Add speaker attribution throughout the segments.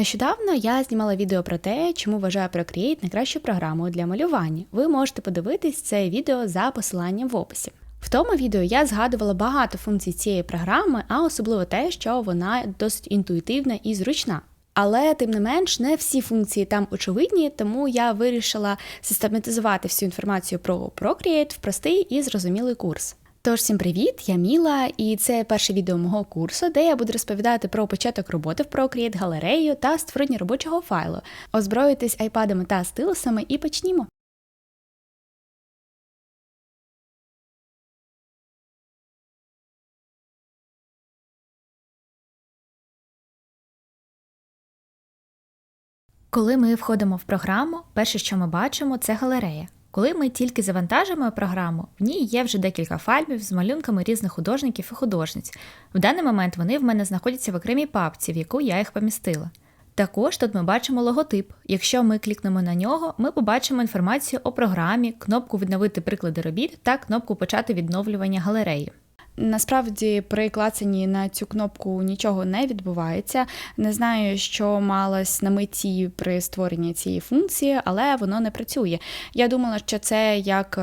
Speaker 1: Нещодавно я знімала відео про те, чому вважаю Procreate найкращою програмою для малювання. Ви можете подивитись це відео за посиланням в описі. В тому відео я згадувала багато функцій цієї програми, а особливо те, що вона досить інтуїтивна і зручна. Але тим не менш, не всі функції там очевидні, тому я вирішила систематизувати всю інформацію про Procreate в простий і зрозумілий курс. Тож, всім привіт, я Міла, і це перше відео мого курсу, де я буду розповідати про початок роботи в Procreate галерею та створення робочого файлу. Озброїтесь айпадами та стилусами і почнімо. Коли ми входимо в програму, перше, що ми бачимо, це галерея. Коли ми тільки завантажуємо програму, в ній є вже декілька файлів з малюнками різних художників і художниць. В даний момент вони в мене знаходяться в окремій папці, в яку я їх помістила. Також тут ми бачимо логотип. Якщо ми клікнемо на нього, ми побачимо інформацію о програмі, кнопку Відновити приклади робіт та кнопку Почати відновлювання галереї. Насправді при клацанні на цю кнопку нічого не відбувається. Не знаю, що малось на меті при створенні цієї функції, але воно не працює. Я думала, що це як.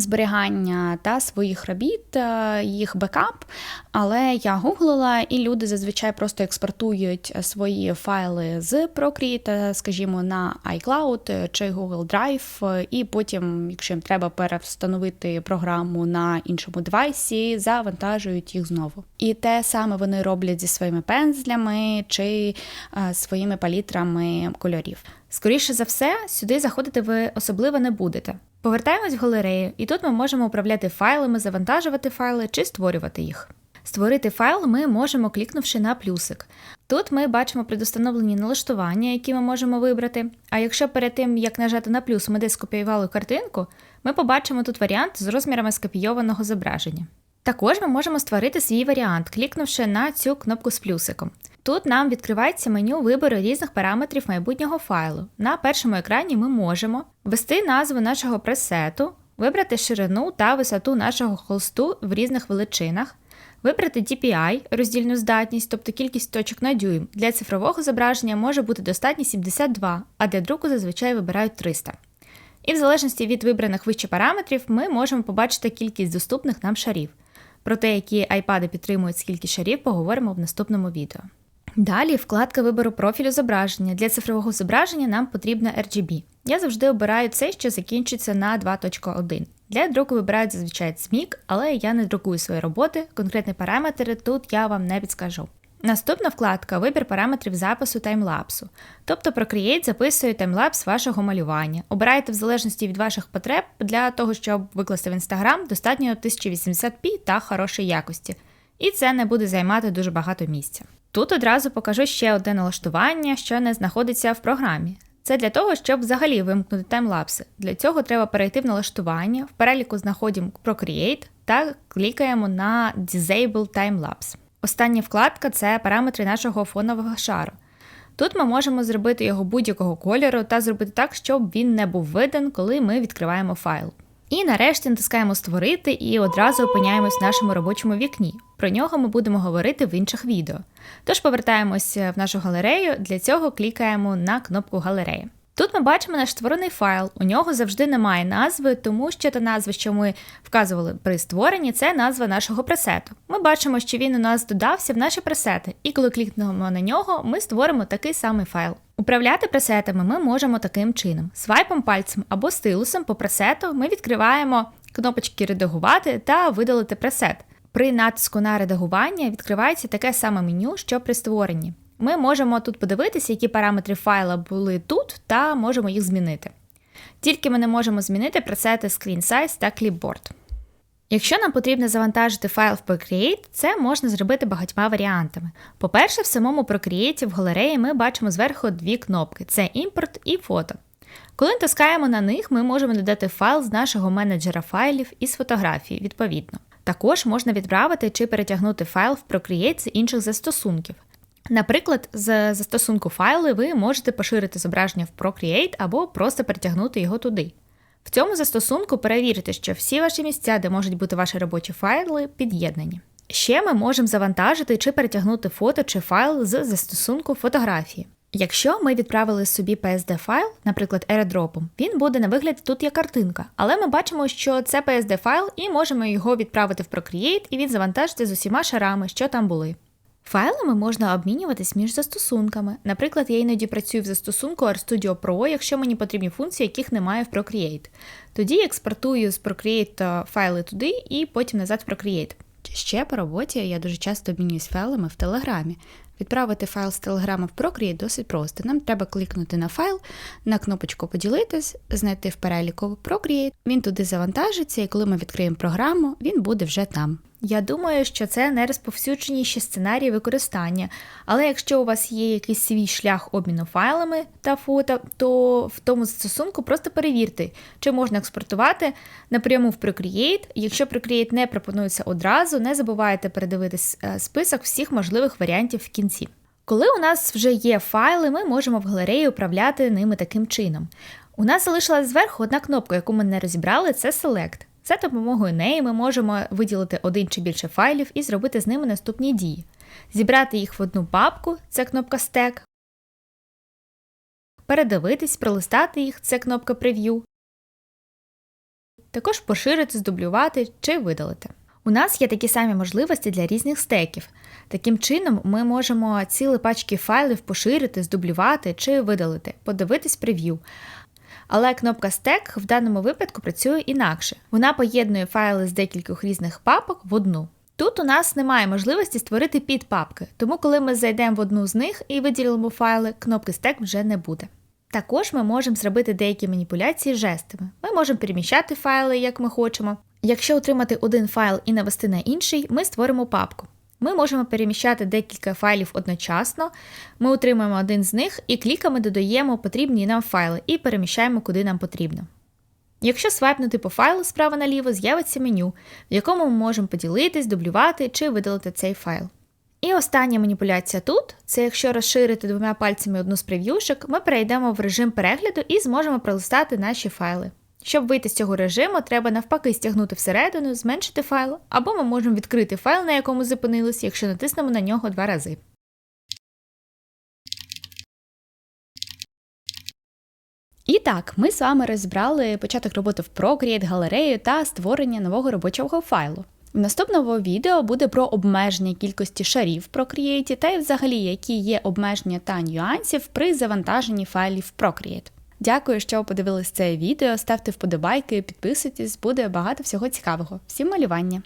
Speaker 1: Зберігання та своїх робіт, е, їх бекап, але я гуглила, і люди зазвичай просто експортують свої файли з Procreate, скажімо, на iCloud чи Google Drive, і потім, якщо їм треба перевстановити програму на іншому девайсі, завантажують їх знову. І те саме вони роблять зі своїми пензлями чи е, своїми палітрами кольорів. Скоріше за все, сюди заходити ви особливо не будете. Повертаємось в галерею, і тут ми можемо управляти файлами, завантажувати файли чи створювати їх. Створити файл ми можемо клікнувши на плюсик. Тут ми бачимо предустановлені налаштування, які ми можемо вибрати. А якщо перед тим, як нажати на плюс, ми десь скопіювали картинку, ми побачимо тут варіант з розмірами скопійованого зображення. Також ми можемо створити свій варіант, клікнувши на цю кнопку з плюсиком. Тут нам відкривається меню вибору різних параметрів майбутнього файлу. На першому екрані ми можемо ввести назву нашого пресету, вибрати ширину та висоту нашого холсту в різних величинах, вибрати DPI, роздільну здатність, тобто кількість точок на дюйм. Для цифрового зображення може бути достатньо 72, а для друку зазвичай вибирають 300. І в залежності від вибраних вище параметрів ми можемо побачити кількість доступних нам шарів. Про те, які айпади підтримують скільки шарів, поговоримо в наступному відео. Далі вкладка вибору профілю зображення. Для цифрового зображення нам потрібна RGB. Я завжди обираю цей, що закінчується на 2.1. Для друку вибираю зазвичай CMYK, але я не друкую свої роботи, конкретні параметри тут я вам не підскажу. Наступна вкладка вибір параметрів запису таймлапсу. Тобто Procreate записує таймлапс вашого малювання. Обирайте в залежності від ваших потреб для того, щоб викласти в Instagram, достатньо 1080p та хорошої якості. І це не буде займати дуже багато місця. Тут одразу покажу ще одне налаштування, що не знаходиться в програмі. Це для того, щоб взагалі вимкнути таймлапси. Для цього треба перейти в налаштування, в переліку знаходимо Procreate та клікаємо на Disable Timelapse. Остання вкладка це параметри нашого фонового шару. Тут ми можемо зробити його будь-якого кольору та зробити так, щоб він не був виден, коли ми відкриваємо файл. І нарешті натискаємо Створити і одразу опиняємось в нашому робочому вікні. Про нього ми будемо говорити в інших відео. Тож повертаємося в нашу галерею, для цього клікаємо на кнопку Галерея. Тут ми бачимо наш створений файл. У нього завжди немає назви, тому що та назва, що ми вказували при створенні, це назва нашого пресету. Ми бачимо, що він у нас додався в наші пресети, і коли клікнемо на нього, ми створимо такий самий файл. Управляти пресетами ми можемо таким чином: свайпом пальцем або стилусом по пресету ми відкриваємо кнопочки Редагувати та видалити пресет. При натиску на редагування відкривається таке саме меню, що при створенні. Ми можемо тут подивитися, які параметри файла були тут, та можемо їх змінити. Тільки ми не можемо змінити пресети Screen Size та Clipboard. Якщо нам потрібно завантажити файл в Procreate, це можна зробити багатьма варіантами. По-перше, в самому Procreate в галереї ми бачимо зверху дві кнопки: це імпорт і фото. Коли натискаємо на них, ми можемо додати файл з нашого менеджера файлів із фотографії, відповідно. Також можна відправити чи перетягнути файл в Procreate з інших застосунків. Наприклад, з застосунку файли ви можете поширити зображення в Procreate або просто перетягнути його туди. В цьому застосунку перевірте, що всі ваші місця, де можуть бути ваші робочі файли, під'єднані. Ще ми можемо завантажити чи перетягнути фото чи файл з застосунку фотографії. Якщо ми відправили собі PSD файл, наприклад, airdropом, він буде на вигляд тут як картинка, але ми бачимо, що це PSD файл і можемо його відправити в Procreate, і він завантажиться з усіма шарами, що там були. Файлами можна обмінюватись між застосунками. Наприклад, я іноді працюю в застосунку RStudio Pro, якщо мені потрібні функції, яких немає в Procreate. Тоді експортую з Procreate файли туди і потім назад в Procreate. Ще по роботі я дуже часто обмінююсь файлами в Телеграмі. Відправити файл з Телеграма в Procreate досить просто. Нам треба клікнути на файл, на кнопочку Поділитись, знайти в переліку Procreate, він туди завантажиться, і коли ми відкриємо програму, він буде вже там. Я думаю, що це найрозповсюдженіші сценарії використання, але якщо у вас є якийсь свій шлях обміну файлами та фото, то в тому застосунку просто перевірте, чи можна експортувати напряму в Procreate. Якщо Procreate не пропонується одразу, не забувайте передивитись е, список всіх можливих варіантів в кінці. Коли у нас вже є файли, ми можемо в галереї управляти ними таким чином. У нас залишилась зверху одна кнопка, яку ми не розібрали, це Select. За допомогою неї ми можемо виділити один чи більше файлів і зробити з ними наступні дії. Зібрати їх в одну папку це кнопка Stack. Передивитись, пролистати їх це кнопка Preview. Також поширити, здублювати чи видалити. У нас є такі самі можливості для різних стеків. Таким чином, ми можемо цілі пачки файлів поширити, здублювати чи видалити, подивитись прев'ю. Але кнопка Stack в даному випадку працює інакше. Вона поєднує файли з декількох різних папок в одну. Тут у нас немає можливості створити підпапки, тому коли ми зайдемо в одну з них і виділимо файли, кнопки Stack вже не буде. Також ми можемо зробити деякі маніпуляції жестами. Ми можемо переміщати файли, як ми хочемо. Якщо отримати один файл і навести на інший, ми створимо папку. Ми можемо переміщати декілька файлів одночасно. Ми отримаємо один з них і кліками додаємо потрібні нам файли і переміщаємо куди нам потрібно. Якщо свайпнути по файлу справа наліво, з'явиться меню, в якому ми можемо поділитись, дублювати чи видалити цей файл. І остання маніпуляція тут це якщо розширити двома пальцями одну з прев'юшок, ми перейдемо в режим перегляду і зможемо пролистати наші файли. Щоб вийти з цього режиму, треба навпаки стягнути всередину, зменшити файл, або ми можемо відкрити файл, на якому зупинились, якщо натиснемо на нього два рази. І так, ми з вами розібрали початок роботи в Procreate, галерею та створення нового робочого файлу. В наступному відео буде про обмеження кількості шарів в Procreate та й взагалі які є обмеження та нюансів при завантаженні файлів в Procreate. Дякую, що подивились це відео. Ставте вподобайки, підписуйтесь, буде багато всього цікавого. Всім малювання!